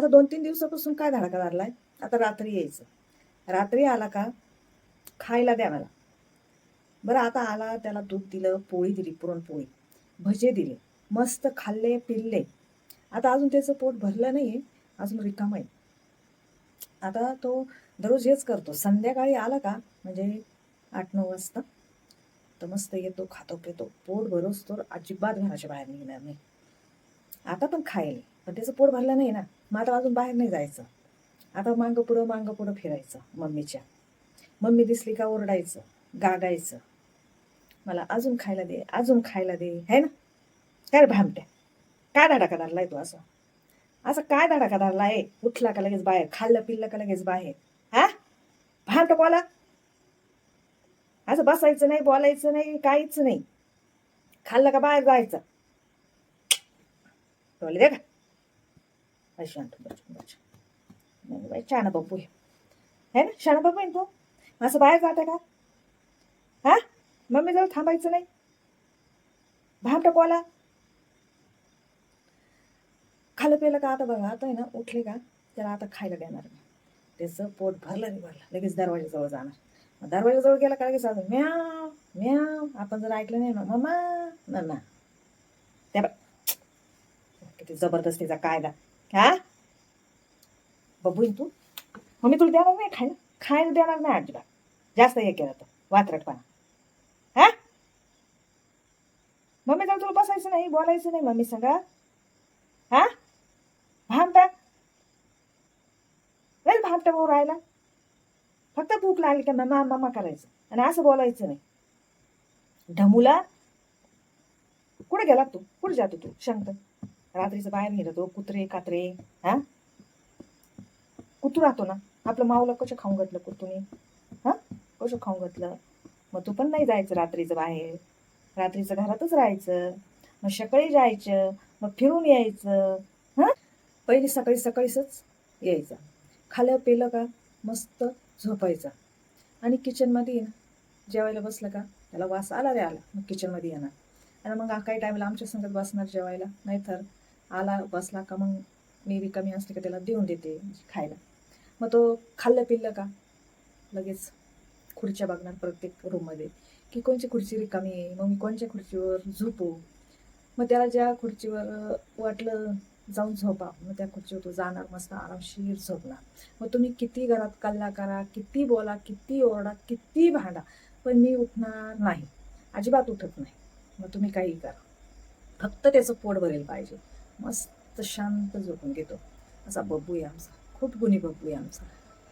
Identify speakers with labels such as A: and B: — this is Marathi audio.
A: आता दोन तीन दिवसापासून काय धडाका धरलाय आता रात्री यायचं. रात्री आला का? खायला द्या मला. बरं आता आला त्याला दूध दिलं पोळी दिली पुरणपोळी. भजे दिले मस्त खाल्ले पिल्ले. आता अजून त्याचं पोट भरलं नाही आहे अजून रिकाम आहे. आता तो दररोज हेच करतो. संध्याकाळी आला का? म्हणजे आठ नऊ वाजता तर मस्त येतो खातो पितो. पोट भरोस तर अजिबात घराच्या बाहेर निघणार नाही. आता पण खायला पण त्याचं पोट भरलं नाही ना. मग आता अजून बाहेर नाही जायचं. आता मांग पुढं मांग पुढं फिरायचं मम्मीच्या. मम्मी दिसली का ओरडायचं गागायचं. मला अजून खायला दे अजून खायला दे है ना? काय रे भामट्या? काय धडाका धरलाय तू असं? असं काय धडाका आहे उठला का लगेच बाहेर? खाल्लं पिल्लं का लगेच बाहेर? हा? भामट बोला असं बसायचं नाही बोलायचं नाही काहीच नाही. खाल्लं का बाहेर जायचं? बोल दे का? अरे शांत बस बाई शाणा बापू आहे. है ना? शाणा बापू आहे ना तू? असं बाहेर जाते का? हा? मम्मी जवळ थांबायचं नाही? भामटा बोला खाल्लं पिलं का आता बघा? आता आहे ना उठले का? त्याला आता खायला देणार मी. त्याचं पोट भरलं नाही भरलं. लगेच दरवाजाजवळ जाणार. दरवाजाजवळ गेला का लगेच अजून? म्याव म्याव. आपण जर ऐकलं नाही ना मम्मा ना ना त्या किती जबरदस्तीचा कायदा. हा? बघून तू? मग मी तुला देणार नाही खायला? खायला देणार नाही अजिबात. जास्त हे केलं तर वात्रटपणा. हा? मम्मी जाऊ तुला बसायचं नाही बोलायचं नाही मम्मी सांगा. हा? भामटा? नाही भामटा भाऊ राहिला. फक्त भूक लागली का मम्मा मम्मा करायचं. आणि असं बोलायचं नाही. ढमुला? कुठे गेला तू? कुठे जातो तू? शंकर रात्रीचं बाहेर निघतो तो कुत्रे कात्रे हा? कुतू राहतो ना. आपलं माऊला कसं खाऊन घातलं कुतूने? हा? कसं खाऊन घातलं? मग तू पण नाही जायचं रात्रीचं बाहेर. रात्रीचं घरातच राहायचं. मग सकाळी जायचं. मग फिरून यायचं. हां? पहिली सकाळी सकाळीच यायचं. खालं पेलं का? मस्त झोपायचं. आणि किचनमध्ये ये ना. जेवायला बसलं का? त्याला वास आला रे आला. मग किचनमध्ये येणार. आणि मग काही टायमाला आमच्या संगत बसणार जेवायला. नाहीतर आला बसला का मग मी रिकामी कमी असले का त्याला देऊन देते खायला. मग तो खाल्लं पिल्लं का? लगेच खुर्च्या बघणार प्रत्येक रूममध्ये की कोणची खुर्ची रिकामी आहे? मग मी कोणच्या खुर्चीवर झोपू? मग त्याला ज्या खुर्चीवर वाटलं जाऊन झोपा मग त्या खुर्चीवर तो जाणार मस्त आरामशीर झोपणार. मग तुम्ही किती घरात कल्ला करा किती बोला किती ओरडा किती भांडा. पण मी उठणार नाही. अजिबात उठत नाही. मग तुम्ही काही करा. फक्त त्याचं पोट भरेल पाहिजे. मस्त शांत झोपून घेतो. असा बबू आहे आमचा. खूप गुणी बबू आहे आमचा.